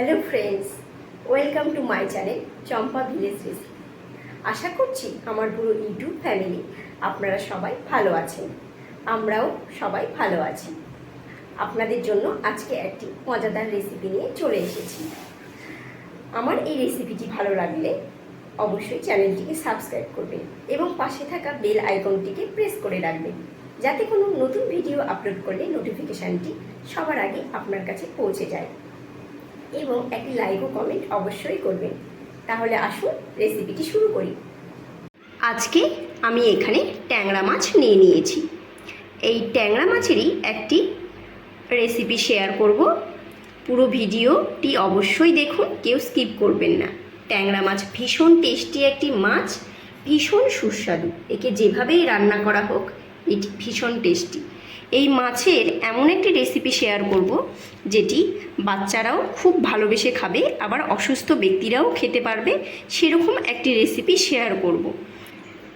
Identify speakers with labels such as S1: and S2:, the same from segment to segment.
S1: Hello friends, welcome to my channel Champa village recipe. আশা করছি আমার পুরো ইউটিউব ফ্যামিলি আপনারা সবাই ভালো আছেন। আমরাও সবাই ভালো আছি। আপনাদের জন্য আজকে একটি মজাদার রেসিপি নিয়ে চলে এসেছি। আমার এই রেসিপিটি ভালো লাগলে অবশ্যই চ্যানেলটিকে সাবস্ক্রাইব করবেন এবং পাশে থাকা বেল আইকনটিকে প্রেস করে রাখবেন, যাতে কোনো নতুন ভিডিও আপলোড করলে নোটিফিকেশানটি সবার আগে আপনার কাছে পৌঁছে যায়। এবং একটি লাইক ও কমেন্ট অবশ্যই করবেন। তাহলে আসুন রেসিপিটি শুরু করি। আজকে আমি এখানে ট্যাংরা মাছ নিয়ে নিয়েছি। এই ট্যাংরা মাছেরই একটি রেসিপি শেয়ার করব। পুরো ভিডিওটি অবশ্যই দেখুন, কেউ স্কিপ করবেন না। ট্যাংরা মাছ ভীষণ টেস্টি একটি মাছ, ভীষণ সুস্বাদু। একে যেভাবেই রান্না করা হোক, এটি ভীষণ টেস্টি এই মাছের এমন একটি রেসিপি শেয়ার করব, যেটি বাচ্চারাও খুব ভালোবেসে খাবে, আবার অসুস্থ ব্যক্তিরাও খেতে পারবে, সেরকম একটি রেসিপি শেয়ার করব।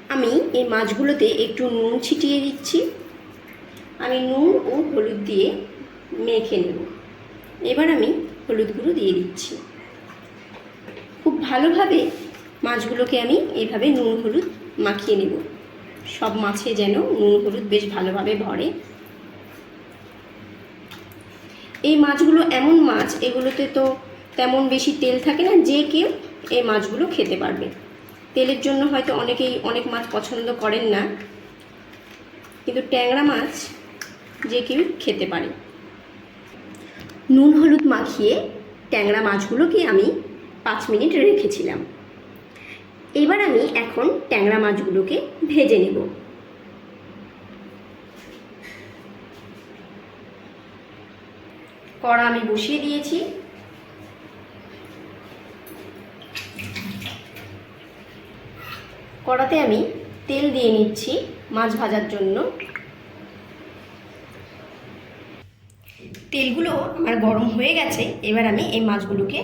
S1: আমি এই মাছগুলোতে একটু নুন ছিটিয়ে দিচ্ছি। আমি নুন ও হলুদ দিয়ে মেখে নেব। এবার আমি হলুদ গুঁড়ো দিয়ে দিচ্ছি। খুব ভালোভাবে মাছগুলোকে আমি এইভাবে নুন হলুদ মাখিয়ে নেব। সব মাছে যেন নুন হলুদ বেশ ভালোভাবে ভরে। এই মাছগুলো এমন মাছ, এগুলোতে তো তেমন বেশি তেল থাকে না, যে কেউ এই মাছগুলো খেতে পারবে। তেলের জন্য হয়তো অনেকেই অনেক মাছ পছন্দ করেন না, কিন্তু ট্যাংরা মাছ যে কেউ খেতে পারে। নুন হলুদ মাখিয়ে ট্যাংরা মাছগুলোকে আমি পাঁচ মিনিট রেখেছিলাম। এবার আমি এখন ট্যাংরা মাছগুলোকে ভেজে নেব। কড়া আমি বসিয়ে দিয়েছি। কড়াতে আমি তেল দিয়ে নিচ্ছি মাছ ভাজার জন্য। তেলগুলো আমার গরম হয়ে গেছে, এবার আমি এই মাছগুলোকে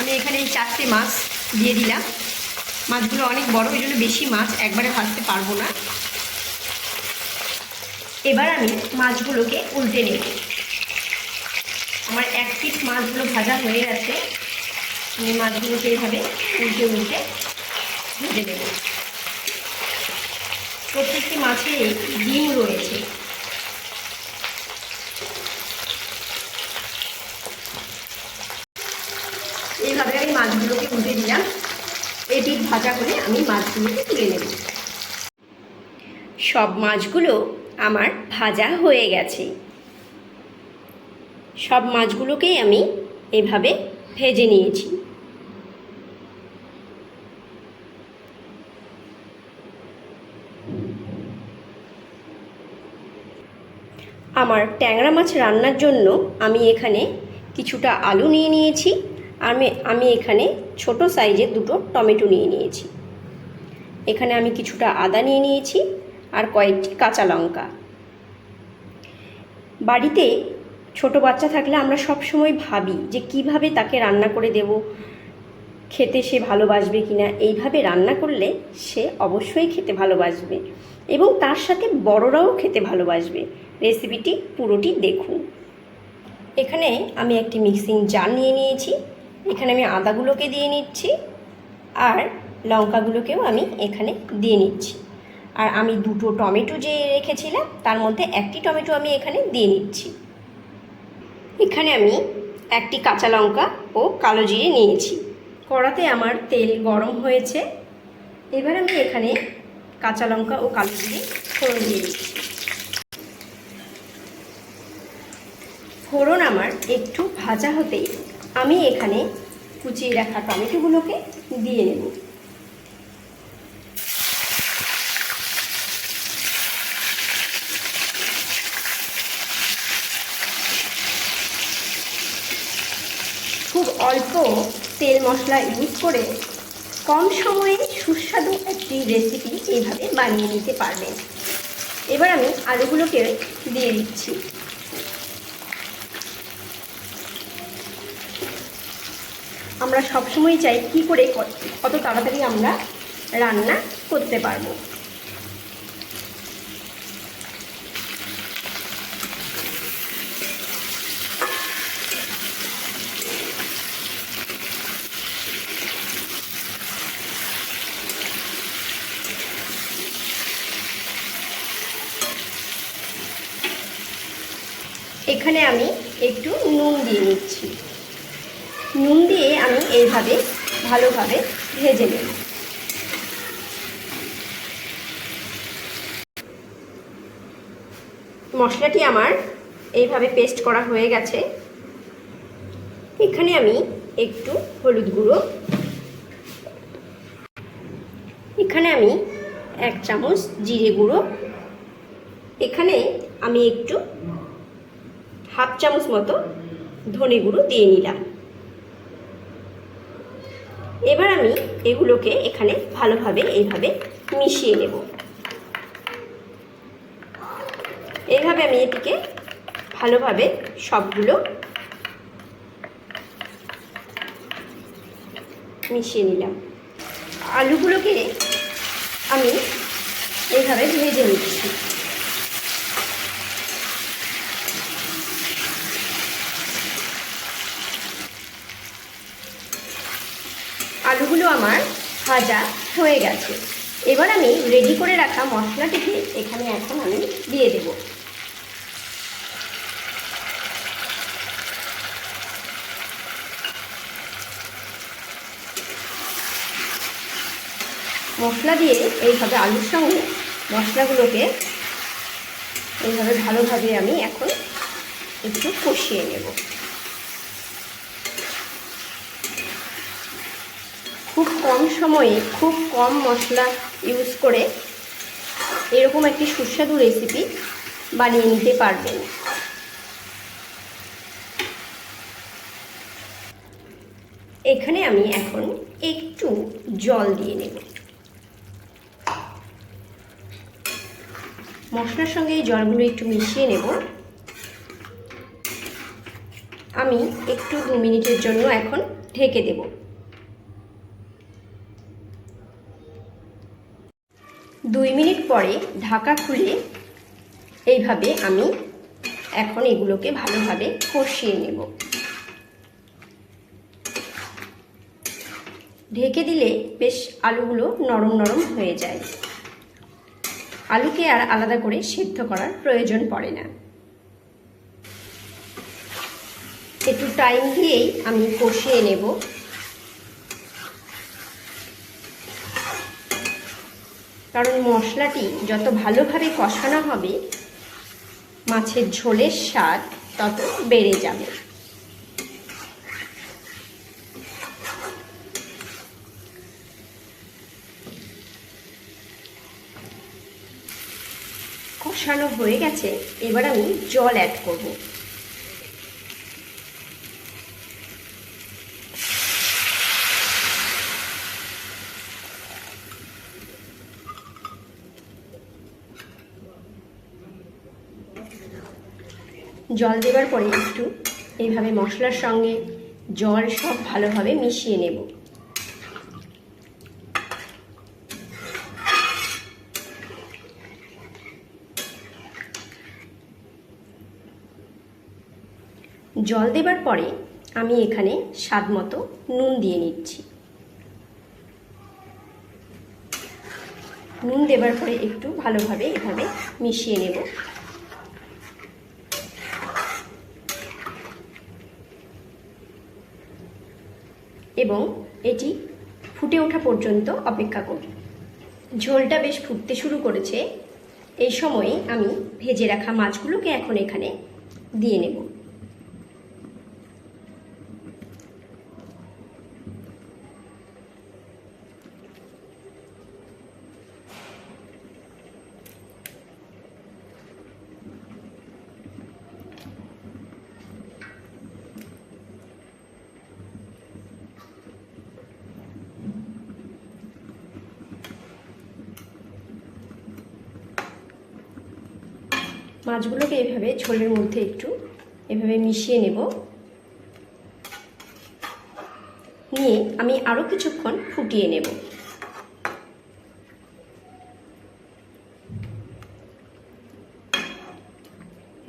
S1: আমি এখানে এই চারটে মাছ দিয়ে দিলাম। মাছগুলো অনেক বড় ওই জন্য বেশি মাছ একবারে ভাজতে পারব না। এবার আমি মাছগুলোকে উল্টে নেব। আমার এক পিস মাছগুলো ভাজা হয়ে গেছে। আমি মাছগুলোকে এইভাবে উল্টে উল্টে ভেজে নেব। প্রত্যেকটি মাছে ডিম রয়েছে এইভাবে আমি মাছগুলোকে উল্টে দিলাম এই পিঠ ভাজা করে আমি মাছগুলোকে তুলে নেব সব মাছগুলো আমার ভাজা হয়ে গেছে। সব মাছগুলোকেই আমি এভাবে ভেজে নিয়েছি। আমার ট্যাংরা মাছ রান্নার জন্য আমি এখানে কিছুটা আলু নিয়ে নিয়েছি। আমি আমি এখানে ছোট সাইজের দুটো টমেটো নিয়ে নিয়েছি। এখানে আমি কিছুটা আদা নিয়ে নিয়েছি আর কয়েকটি কাঁচা লঙ্কা। বাড়িতে ছোট বাচ্চা থাকলে আমরা সব সময় ভাবি যে কীভাবে তাকে রান্না করে দেব, খেতে সে ভালোবাসবে কি না এইভাবে রান্না করলে সে অবশ্যই খেতে ভালোবাসবে এবং তার সাথে বড়রাও খেতে ভালোবাসবে। রেসিপিটি, পুরোটি দেখুন। এখানে আমি একটি মিক্সিং জার নিয়ে নিয়েছি। এখানে আমি আদাগুলোকে দিয়ে নিচ্ছি। আর লঙ্কাগুলোকেও আমি এখানে দিয়ে নিচ্ছি। আর আমি দুটো টমেটো যে রেখেছিলাম, তার মধ্যে একটি টমেটো আমি এখানে দিয়ে নিচ্ছি। এখানে আমি একটি কাঁচা লঙ্কা ও কালো জিরে নিয়েছি। কড়াতে আমার তেল গরম হয়েছে। এবার আমি এখানে কাঁচা লঙ্কা ও কালো জিরে ফোড়ন দিয়ে দিচ্ছি। ফোড়ন আমার একটু ভাজা হতেই আমি এখানে কুচিয়ে রাখা টমেটোগুলোকে দিয়ে নেব খুব অল্প তেল মশলা ইউজ করে কম সময়ে সুস্বাদু একটি রেসিপি এইভাবে বানিয়ে নিতে পারবেন। এবার আমি আলুগুলোকে দিয়ে দিচ্ছি। আমরা সবসময় চাই কি করে কত তাড়াতাড়ি আমরা রান্না করতে পারব। এখানে আমি একটু নুন দিয়ে নিচ্ছি। নুন দিয়ে আমি এইভাবে ভালোভাবে ভেজে নেব। মশলাটি আমার এইভাবে পেস্ট করা হয়ে গেছে। এখানে আমি একটু হলুদ গুঁড়ো। এখানে আমি এক চামচ জিরে গুঁড়ো। এখানে আমি একটু হাফ চামচ মতো ধনে গুঁড়ো দিয়ে নিলাম। এবার আমি এগুলোকে এখানে ভালোভাবে এইভাবে মিশিয়ে নেব। এইভাবে আমি এটিকে ভালোভাবে সবগুলো মিশিয়ে নিলাম। আলুগুলোকে আমি এইভাবে ভেজে নিচ্ছি। আলুগুলো আমার ভাজা হয়ে গেছে। এবার আমি রেডি করে রাখা মশলাটিকে এখানে এখন আমি দিয়ে দেব। মশলা দিয়ে এইভাবে আলুর সঙ্গে মশলাগুলোকে এইভাবে ভালোভাবে আমি এখন একটু কষিয়ে নেব। খুব কম সময়ে খুব কম মশলা ইউজ করে এরকম একটি সুস্বাদু রেসিপি বানিয়ে নিতে পারবেন। এখানে আমি এখন একটু জল দিয়ে নেব। মশলার সঙ্গে এই জলগুলো একটু মিশিয়ে নেব। আমি একটু দু মিনিটের জন্য এখন ঢেকে দেবো। দুই মিনিট পরে ঢাকা খুলে এইভাবে আমি এখন এগুলোকে ভালোভাবে কষিয়ে নেব। ঢেকে দিলে বেশ আলুগুলো নরম নরম হয়ে যায়। আলুকে আর আলাদা করে সেদ্ধ করার প্রয়োজন পড়ে না। একটু টাইম দিয়েই আমি কষিয়ে নেব। কারণ মশলাটি যত ভালোভাবে কষানো হবে, মাছের ঝোলের স্বাদ তত বেড়ে যাবে। কষানো হয়ে গেছে, এবার আমি জল অ্যাড করব। জল দেবার পরে একটু এইভাবে মশলার সঙ্গে জল সব ভালোভাবে মিশিয়ে নেব। জল দেবার পরে আমি এখানে স্বাদ মতো নুন দিয়ে নিচ্ছি। নুন দেবার পরে একটু ভালোভাবে এভাবে মিশিয়ে নেব। এবং এটি ফুটে ওঠা পর্যন্ত অপেক্ষা করব। ঝোলটা বেশ ফুটতে শুরু করেছে। এই সময়ে আমি ভেজে রাখা মাছগুলোকে এখন এখানে দিয়ে নেব। মাছগুলোকে এভাবে ঝোলের মধ্যে একটু এভাবে মিশিয়ে নেব। নিয়ে আমি আরও কিছুক্ষণ ফুটিয়ে নেব।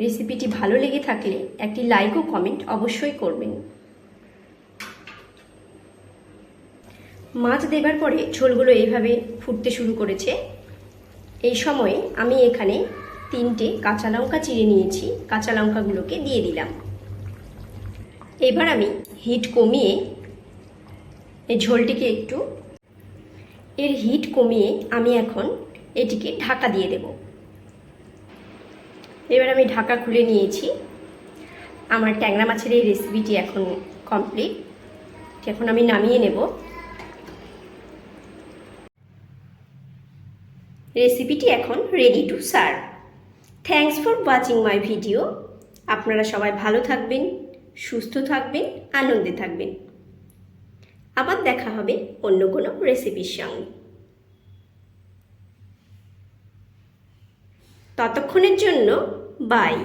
S1: রেসিপিটি ভালো লেগে থাকলে একটি লাইক ও কমেন্ট অবশ্যই করবেন। মাছ দেবার পরে ঝোলগুলো এইভাবে ফুটতে শুরু করেছে। এই সময়ে আমি এখানে তিনটে কাঁচা লঙ্কা চিড়ে নিয়েছি, কাঁচা লঙ্কাগুলোকে দিয়ে দিলাম। এবার আমি হিট কমিয়ে এই ঝোলটিকে একটু, এর হিট কমিয়ে আমি এখন এটিকে ঢাকা দিয়ে দেব। এবার আমি ঢাকা খুলে নিয়েছি। আমার ট্যাংরা মাছের এই রেসিপিটি এখন কমপ্লিট এখন আমি নামিয়ে নেব। রেসিপিটি এখন ready to serve thanks for watching my video আপনারা সবাই ভালো থাকবেন, সুস্থ থাকবেন, আনন্দে থাকবেন। আবার দেখা হবে অন্য কোনো রেসিপির সঙ্গে। ততক্ষণের জন্য বাই